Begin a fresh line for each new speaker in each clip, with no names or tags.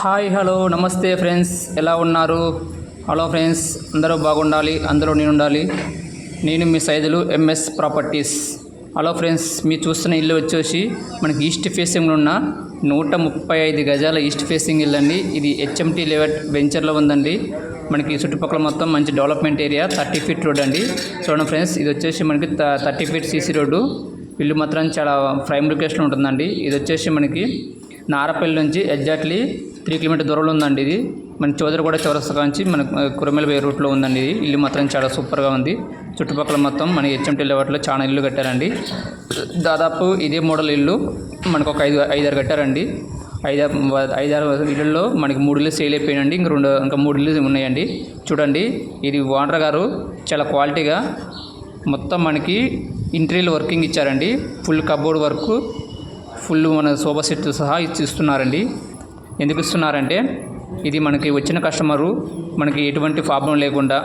Hi hello నమస్తే friends. ఎలా ఉన్నారు? హలో ఫ్రెండ్స్ అందరూ బాగుండాలి అందరూ నేను ఉండాలి నేను మీ Saidulu MS properties. Hello friends మీరు చూస్తున్న ఇల్లు వచ్చేసి మనకి ఈస్ట్ ఫేసింగ్లో ఉన్న నూట ముప్పై ఐదు గజాల ఈస్ట్ ఫేసింగ్ ఇల్లు అండి. ఇది హెచ్ఎంటీ లెవెట్ వెంచర్లో ఉందండి. మనకి చుట్టుపక్కల మొత్తం మంచి development area thirty feet road అండి. చూడండి ఫ్రెండ్స్ ఇది వచ్చేసి మనకి థర్టీ ఫీట్ సీసీ రోడ్డు. ఇల్లు మాత్రం చాలా ప్రైమ్ లొకేషన్ ఉంటుందండి. ఇది వచ్చేసి మనకి నారపల్లి నుంచి ఎగ్జాక్ట్లీ త్రీ కిలోమీటర్ దూరంలో ఉందండి ఇది. మన చోదరి కూడా చౌరస్తా నుంచి మన కురమెలబే రూట్లో ఉందండి ఇది. ఇల్లు మాత్రం చాలా సూపర్గా ఉంది. చుట్టుపక్కల మొత్తం మన హెచ్ఎంటీ లెవెట్లో చాలా ఇల్లు కట్టారండి. దాదాపు ఇదే మోడల్ ఇల్లు మనకు ఒక ఐదు ఐదారు కట్టారండి. ఐదారు ఐదారు ఇళ్ళల్లో మనకి మూడు ఇల్లు సేల్ అయిపోయినండి ఇంక రెండు ఇంకా మూడు ఇల్లు ఉన్నాయండి. చూడండి ఇది ఓనర్ గారు చాలా క్వాలిటీగా మొత్తం మనకి ఇంటీరియల్ వర్కింగ్ ఇచ్చారండి. ఫుల్ కబోర్డ్ వర్క్ ఫుల్ మన సోఫా సెట్ సహా ఇస్తున్నారండి ఎందుకు ఇస్తున్నారంటే ఇది మనకి వచ్చిన కస్టమరు మనకి ఎటువంటి ప్రాబ్లం లేకుండా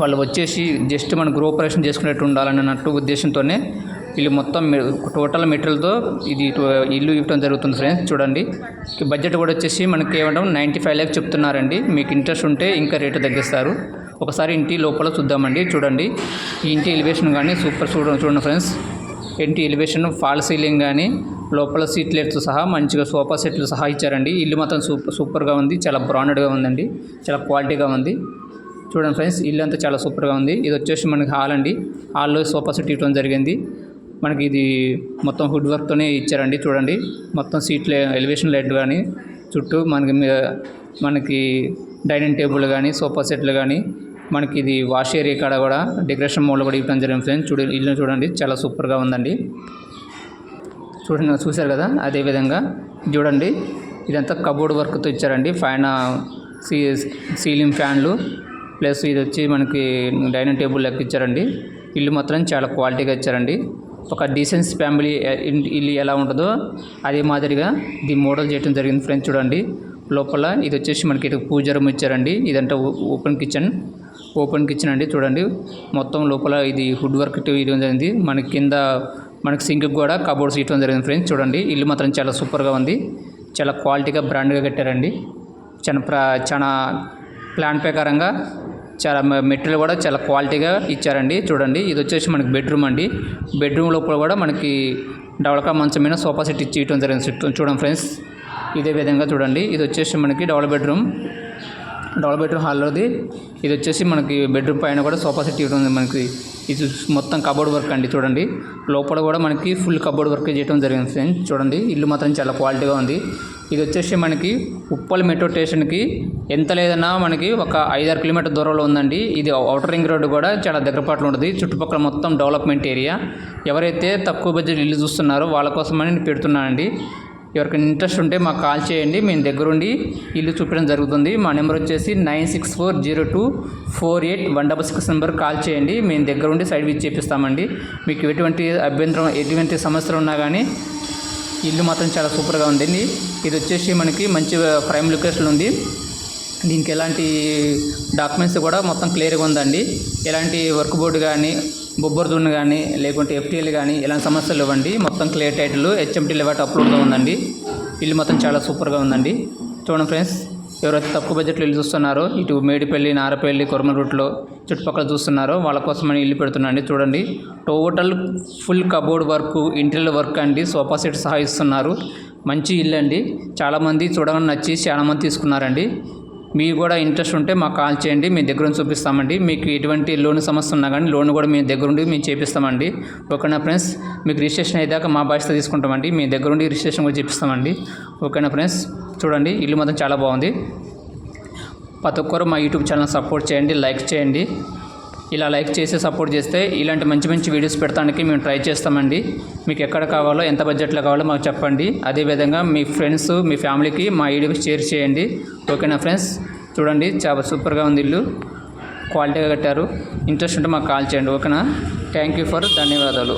వాళ్ళు వచ్చేసి జస్ట్ మన ఆపరేషన్ చేసుకునేట్టు ఉండాలన్నట్టు ఉద్దేశంతోనే వీళ్ళు మొత్తం టోటల్ మెటీరియల్తో ఇది ఇల్లు ఇవ్వడం జరుగుతుంది ఫ్రెండ్స్. చూడండి. బడ్జెట్ కూడా వచ్చేసి మనకి కేవలం నైంటీ ఫైవ్ ల్యాక్స్ చెప్తున్నారండి. మీకు ఇంట్రెస్ట్ ఉంటే ఇంకా రేటు తగ్గిస్తారు. ఒకసారి ఇంటి లోపల చూద్దామండి. చూడండి. ఈ ఇంటి ఎలివేషన్ కానీ సూపర్ చూడండి చూడండి ఫ్రెండ్స్. ఇంటి ఎలివేషన్ ఫాల్ సీలింగ్ కానీ లోపల సీట్ లైట్స్ సహా మంచిగా సోఫా సెట్లు సహా ఇచ్చారండి. ఇల్లు మాత్రం సూపర్ సూపర్గా ఉంది. చాలా బ్రాండెడ్గా ఉందండి. చాలా క్వాలిటీగా ఉంది. చూడండి ఫ్రెండ్స్ ఇల్లు అంతా చాలా సూపర్గా ఉంది. ఇది వచ్చేసి మనకి హాల్ అండి. హాల్లో సోఫా సెట్ ఇవ్వడం జరిగింది. మనకి ఇది మొత్తం హుడ్ వర్క్తోనే ఇచ్చారండి. చూడండి మొత్తం సీట్లు ఎలివేషన్ లైట్ కానీ చుట్టూ మనకి మనకి డైనింగ్ టేబుల్ కానీ సోఫా సెట్లు కానీ మనకి ఇది వాష్ ఏరియా కాడ కూడా డెకరేషన్ మోడ్లో కూడా ఇవ్వడం జరిగింది ఫ్రెండ్స్. చూడ ఇల్లు చూడండి చాలా సూపర్గా ఉందండి. చూడండి చూశారు కదా? అదేవిధంగా చూడండి ఇదంతా కబోర్డ్ వర్క్తో ఇచ్చారండి. పైన సీ సీలింగ్ ఫ్యాన్లు ప్లస్ ఇది వచ్చి మనకి డైనింగ్ టేబుల్ లెక్క ఇచ్చారండి. ఇల్లు మాత్రం చాలా క్వాలిటీగా ఇచ్చారండి. ఒక డీసెన్స్ ఫ్యామిలీ ఇల్లు ఎలా ఉంటుందో అదే మాదిరిగా ఇది మోడల్ చేయడం జరిగింది ఫ్రెండ్స్ చూడండి. లోపల ఇది వచ్చేసి మనకి ఇటు పూజ రూమ్ ఇచ్చారండి. ఇదంతా ఓ- ఓపెన్ కిచెన్ ఓపెన్ కిచెన్ అండి చూడండి. మొత్తం లోపల ఇది హుడ్ వర్క్ ఇవ్వడం జరిగింది మనకి కింద మనకి సింక్ కూడా కబోర్డ్స్ ఇవ్వడం జరిగింది ఫ్రెండ్స్. చూడండి ఇల్లు మాత్రం చాలా సూపర్గా ఉంది. చాలా క్వాలిటీగా బ్రాండ్గా కట్టారండి. చాలా ప్ర చాలా ప్లాన్ ప్రకారంగా చాలా మెటీరియల్ కూడా చాలా క్వాలిటీగా ఇచ్చారండి. చూడండి ఇది వచ్చేసి మనకి బెడ్రూమ్ అండి. బెడ్రూమ్ లోపల కూడా మనకి డబల్కా మంచం మీద సోఫా సెట్ ఇచ్చి ఇవ్వడం జరిగింది చూడండి ఫ్రెండ్స్ ఇదే విధంగా చూడండి. ఇది వచ్చేసి మనకి డబల్ బెడ్రూమ్. డబల్ బెడ్రూమ్ హాల్లోది. ఇది వచ్చేసి మనకి బెడ్రూమ్ పైన కూడా సోఫా సెట్ ఇవ్వడం మనకి. ఇది మొత్తం కబోర్డ్ వర్క్ అండి చూడండి. లోపల కూడా మనకి ఫుల్ కబోర్డ్ వర్క్ చేయడం జరిగింది ఫ్రెండ్స్ చూడండి. ఇల్లు మాత్రం చాలా క్వాలిటీగా ఉంది. ఇది వచ్చేసి మనకి ఉప్పల్ మెట్రో స్టేషన్కి ఎంత లేదన్నా మనకి ఒక ఐదారు కిలోమీటర్ దూరంలో ఉందండి. ఇది అవుటర్ రింగ్ రోడ్డు కూడా చాలా దగ్గరపాట్లు ఉంటుంది. చుట్టుపక్కల మొత్తం డెవలప్మెంట్ ఏరియా ఎవరైతే తక్కువ బడ్జెట్ ఇల్లు చూస్తున్నారో వాళ్ళ కోసమని నేను పెడుతున్నానండి. ఎవరికైనా ఇంట్రెస్ట్ ఉంటే మాకు కాల్ చేయండి. మేము దగ్గరుండి ఇల్లు చూపించడం జరుగుతుంది. మా నెంబర్ వచ్చేసి nine six four zero two four eight one double six number call చేయండి. మేము దగ్గరుండి సైడ్ విచ్ చేపిస్తామండి. మీకు ఎటువంటి అభ్యంతరం ఎటువంటి సమస్యలు ఉన్నా కానీ ఇల్లు మాత్రం చాలా సూపర్గా ఉందండి. ఇది వచ్చేసి మనకి మంచి ప్రైమ్ లొకేషన్ ఉంది. దీనికి ఎలాంటి డాక్యుమెంట్స్ కూడా మొత్తం క్లియర్గా ఉందండి. ఎలాంటి వర్క్ బోర్డు కానీ బొబ్బరదున్న కానీ లేకుంటే ఎఫ్టీఎల్ కానీ ఇలాంటి సమస్యలు ఇవ్వండి మొత్తం క్లియర్ టైటిల్ హెచ్ఎంటీ లెవెట్ అప్లోడ్గా ఉందండి. ఇల్లు మొత్తం చాలా సూపర్గా ఉందండి. చూడండి ఫ్రెండ్స్ ఎవరైతే తక్కువ బడ్జెట్లో ఇల్లు చూస్తున్నారో ఇటు మేడిపల్లి నారపల్లి కొరమ రూట్లో చుట్టుపక్కల చూస్తున్నారో వాళ్ళ కోసమని ఇల్లు పెడుతున్నాండి చూడండి total full cupboard work interior work అండి. సోఫా సెట్ సహా ఇస్తున్నారు. మంచి ఇల్లు అండి చాలామంది చూడగానే నచ్చి చాలామంది తీసుకున్నారండి. మీకు కూడా ఇంట్రెస్ట్ ఉంటే మాకు కాల్ చేయండి మీ దగ్గర నుంచి చూపిస్తామండి. మీకు ఎటువంటి లోన్ సమస్య ఉన్నా కానీ లోన్ కూడా మీ దగ్గరుండి మేము చేపిస్తామండి. ఓకేనా ఫ్రెండ్స్? మీకు రిజిస్ట్రేషన్ అయ్యాక మా బాధ్యత తీసుకుంటామండి. మీ దగ్గరుండి రిజిస్ట్రేషన్ కూడా చేపిస్తామండి. ఓకేనా ఫ్రెండ్స్? చూడండి ఇల్లు మాత్రం చాలా బాగుంది. ప్రతి ఒక్కరు మా యూట్యూబ్ ఛానల్ సపోర్ట్ చేయండి లైక్ చేయండి. ఇలా లైక్ చేసి సపోర్ట్ చేస్తే ఇలాంటి మంచి మంచి వీడియోస్ పెడతానికి మేము ట్రై చేస్తామండి. మీకు ఎక్కడ కావాలో ఎంత బడ్జెట్లో కావాలో మాకు చెప్పండి. అదేవిధంగా మీ ఫ్రెండ్స్ మీ ఫ్యామిలీకి మా వీడియోకి షేర్ చేయండి. ఓకేనా ఫ్రెండ్స్? చూడండి చాలా సూపర్గా ఉంది ఇల్లు. క్వాలిటీగా కట్టారు. ఇంట్రెస్ట్ ఉంటే మాకు కాల్ చేయండి. ఓకేనా? థ్యాంక్ యూ ఫర్ ధన్యవాదాలు.